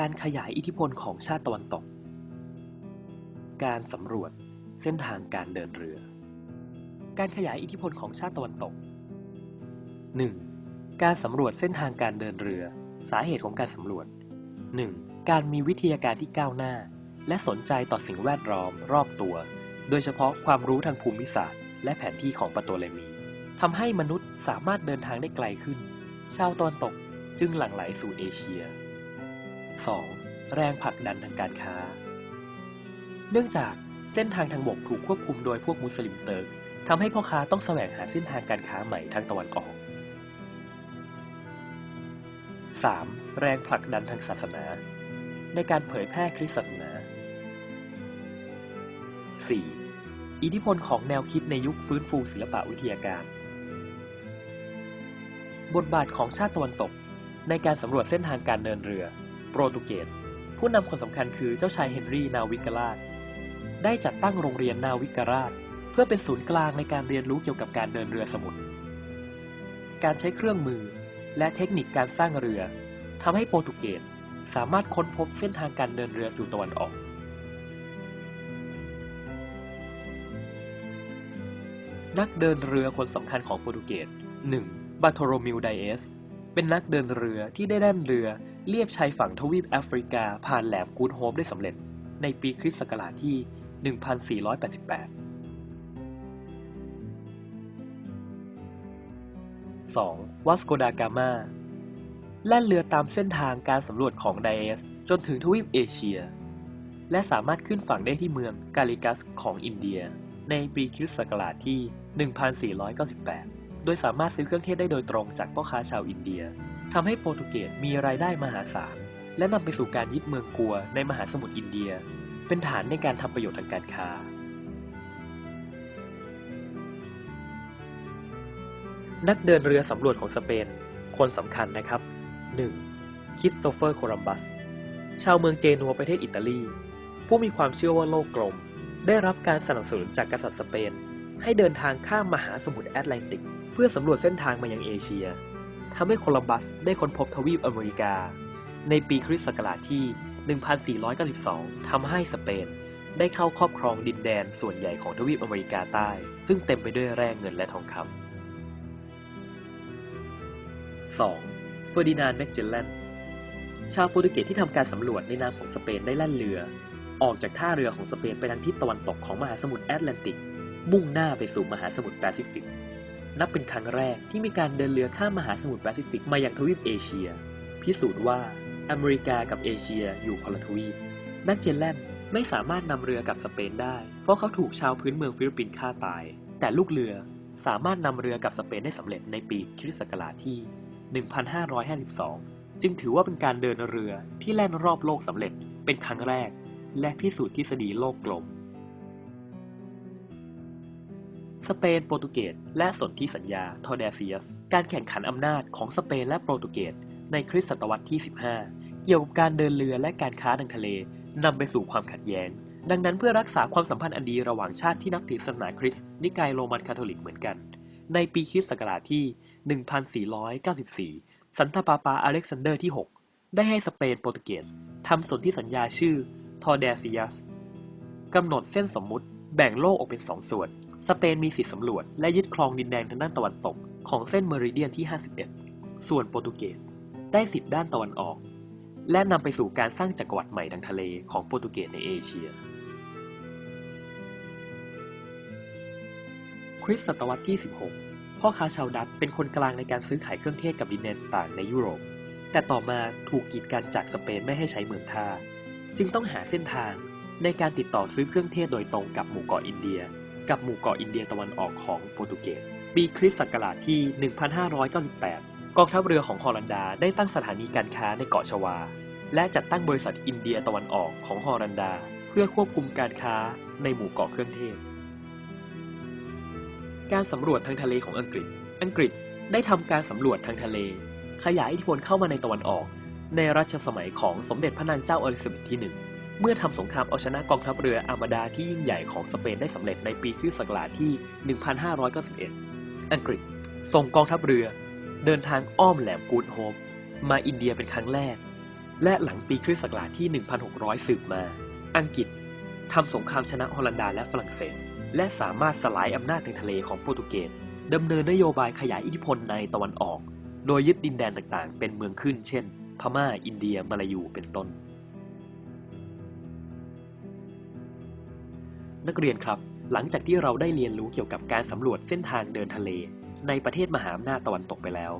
การขยายอิทธิพลของชาติตะวันตก การสำรวจเส้นทางการเดินเรือ การขยายอิทธิพลของชาติตะวันตก 1. การสำรวจเส้นทางการเดินเรือ สาเหตุของการสำรวจ 1. การมีวิทยาการที่ก้าวหน้า และสนใจต่อสิ่งแวดล้อมรอบตัว โดยเฉพาะความรู้ทางภูมิศาสตร์ และแผนที่ของปะโตเลมีทำให้มนุษย์สามารถเดินทางได้ไกลขึ้น ชาวตะวันตกจึงหลั่งไหลสู่เอเชีย 2. แรงผลักดันทางการค้า เนื่องจากเส้นทางทางบกถูกควบคุมโดยพวกมุสลิมเติร์กทำให้พ่อค้าต้องแสวงหาเส้นทางการค้าใหม่ทางตะวันออก 3. แรงผลักดันทางศาสนา ในการเผยแพร่คริสตศาสนา 4. อิทธิพลของแนวคิดในยุคฟื้นฟูศิลปะวิทยาการ บทบาทของชาติตะวันตกในการสำรวจเส้นทางการเดินเรือ โปรตุเกสผู้นำคนสำคัญคือเจ้าชายเฮนรี่นาวิกราช ได้จัดตั้งโรงเรียนนาวิกราช เพื่อเป็นศูนย์กลางในการเรียนรู้เกี่ยวกับการเดินเรือสมุทร การใช้เครื่องมือและเทคนิคการสร้างเรือทำให้โปรตุเกสสามารถค้นพบเส้นทางการเดินเรือสู่ตะวันออก นักเดินเรือคนสำคัญของโปรตุเกส 1. บาโทโรมิวไดเอส เป็นนักเดินเรือที่ได้แล่นเรือ เลียบชายฝั่งทวีปแอฟริกาผ่านแหลมกูดโฮปได้สำเร็จ ในปีคริสต์ศักราชที่ 1488 2. วัสโกดากามาแล่นเรือตามเส้นทางการสำรวจของไดเอส จนถึงทวีปเอเชีย และสามารถขึ้นฝั่งได้ที่เมืองกาลิกัสของอินเดีย ในปีคริสต์ศักราชที่ 1498 โดยสามารถซื้อเครื่องเทศได้โดยตรงจากพ่อค้าชาวอินเดีย ทำให้โปรตุเกสมีรายได้มหาศาล และนำไปสู่การยึดเมืองกัวในมหาสมุทรอินเดีย เป็นฐานในการทำประโยชน์ทางการค้า นักเดินเรือสำรวจของสเปน คนสำคัญนะครับ 1. คริสโตเฟอร์โคลัมบัส ชาวเมืองเจนัวประเทศอิตาลี ผู้มีความเชื่อว่าโลกกลม ได้รับการสนับสนุนจากกษัตริย์สเปน ให้เดินทางข้ามมหาสมุทรแอตแลนติก เพื่อสำรวจเส้นทางมายังเอเชีย ทำให้โคลัมบัสได้ค้นพบทวีปอเมริกา ในปีคริสต์ศักราชที่ 1492 ทำให้สเปน ได้เข้าครอบครองดินแดนส่วนใหญ่ของทวีปอเมริกาใต้ ซึ่งเต็มไปด้วยแร่เงินและทองคำ 2. เฟอร์ดินานด์แมกเจลแลนชาวโปรตุเกสที่ทำการสำรวจในนามของสเปนได้แล่นเรือ ออกจากท่าเรือของสเปนไปทางทิศตะวันตกของมหาสมุทรแอตแลนติก มุ่งหน้าไปสู่มหาสมุทรแปซิฟิก นับเป็นครั้งแรกที่มีการเดินเรือข้ามมหาสมุทรแปซิฟิกมายังทวีปเอเชีย พิสูจน์ว่าอเมริกากับเอเชียอยู่คนละทวีปแมกเจลแลนไม่สามารถนำเรือกลับสเปนได้ เพราะเขาถูกชาวพื้นเมืองฟิลิปปินส์ฆ่าตาย แต่ลูกเรือสามารถนำเรือกลับสเปนได้สำเร็จในปีคริสต์ศักราชที่ 1552 จึงถือว่าเป็นการเดินเรือที่แล่นรอบโลกสำเร็จเป็นครั้งแรก และพิสูจน์ทฤษฎีโลกกลม สเปนโปรตุเกสและสนธิสัญญาทอเดเซียส การแข่งขันอำนาจของสเปนและโปรตุเกสในคริสตศตวรรษที่ 15 เกี่ยวกับการเดินเรือและการค้าทางทะเล นำไปสู่ความขัดแย้ง ดังนั้นเพื่อรักษาความสัมพันธ์อันดีระหว่างชาติที่นับถือศาสนาคริสต์นิกายโรมันคาทอลิกเหมือนกัน ในปีคริสต์ศักราชที่ 1494 สันตปาปาอเล็กซานเดอร์ที่ 6 ได้ให้สเปนโปรตุเกสทำสนธิสัญญาชื่อทอเดซิยัสกำหนดเส้นสมมุติ แบ่งโลกออกเป็นสองส่วน สเปนมีสิทธิสำรวจ และยึดครองดินแดนทางด้านตะวันตก ของเส้นเมริเดียนที่ 51 ส่วนโปรตุเกสได้สิทธิด้านตะวันออก และนำไปสู่การสร้างจักรวรรดิใหม่ทางทะเลของโปรตุเกสในเอเชีย คริสต์ศตวรรษที่ 16 พ่อค้าชาวดัตเป็นคนกลางในการซื้อขายเครื่องเทศกับดินแดนต่างในยุโรป แต่ต่อมาถูกกีดกันจากสเปนไม่ให้ใช้เมืองท่า จึงต้องหาเส้นทาง ในการติดต่อซื้อเครื่องเทศโดยตรงกับหมู่เกาะอินเดีย กับหมู่เกาะอินเดียตะวันออกของโปรตุเกส ปีคริสต์ศักราชที่ 1598 กองทัพเรือของฮอลันดาได้ตั้งสถานีการค้าในเกาะชวา และจัดตั้งบริษัทอินเดียตะวันออกของฮอลันดา เพื่อควบคุมการค้าในหมู่เกาะเครื่องเทศ การสำรวจทางทะเลของอังกฤษ อังกฤษได้ทำการสำรวจทางทะเล ขยายอิทธิพลเข้ามาในตะวันออก ในรัชสมัยของสมเด็จพระนางเจ้าอลิซาเบธที่หนึ่ง เมื่อทำสงครามเอาชนะกองทัพเรืออามาดาที่ยิ่งใหญ่ของสเปนได้สำเร็จในปีคริสต์ศักราชที่ 1591 อังกฤษ ส่งกองทัพเรือ เดินทางอ้อมแหลมกูดโฮปมาอินเดียเป็นครั้งแรก และหลังปีคริสต์ศักราชที่ 1600 สืบมา อังกฤษทำสงครามชนะฮอลันดาและฝรั่งเศส และสามารถสลายอำนาจทางทะเลของโปรตุเกสดำเนินนโยบายขยายอิทธิพลในตะวันออก โดยยึดดินแดนต่างๆ เป็นเมืองขึ้น เช่น พม่า อินเดีย มาลายู เป็นต้น นักเรียนครับ หลังจากที่เราได้เรียนรู้เกี่ยวกับการสำรวจเส้นทางเดินทะเล ในประเทศมหาอำนาจตะวันตกไปแล้ว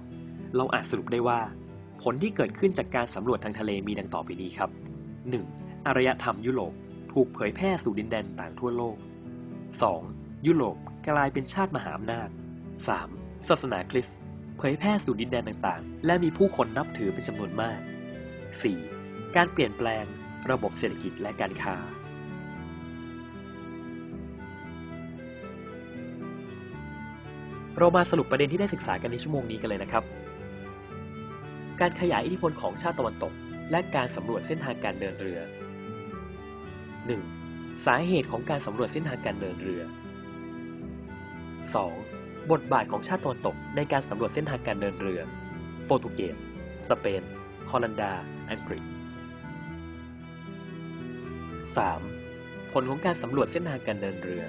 เราอาจสรุปได้ว่า ผลที่เกิดขึ้นจากการสำรวจทางทะเลมีดังต่อไปนี้ครับ 1. อารยธรรมยุโรปถูกเผยแพร่สู่ดินแดนต่างทั่วโลก 2. ยุโรปกลายเป็นชาติมหาอำนาจ 3. ศาสนาคริสต์เผยแพร่สู่ดินแดนต่างๆ และมีผู้คนนับถือเป็นจำนวนมาก 4. การเปลี่ยนแปลง ระบบเศรษฐกิจและการค้า เรามาสรุปประเด็นที่ได้ศึกษากันในชั่วโมงนี้กันเลยนะครับ การขยายอิทธิพลของชาติตะวันตก และการสำรวจเส้นทางการเดินเรือ 1. สาเหตุของการสำรวจเส้นทางการเดินเรือ 2. บทบาทของชาติตะวันตกในการสำรวจเส้นทางการเดินเรือ โปรตุเกส สเปน ฮอลันดา อังกฤษ 3. ผลของการสำรวจเส้นทางการเดินเรือ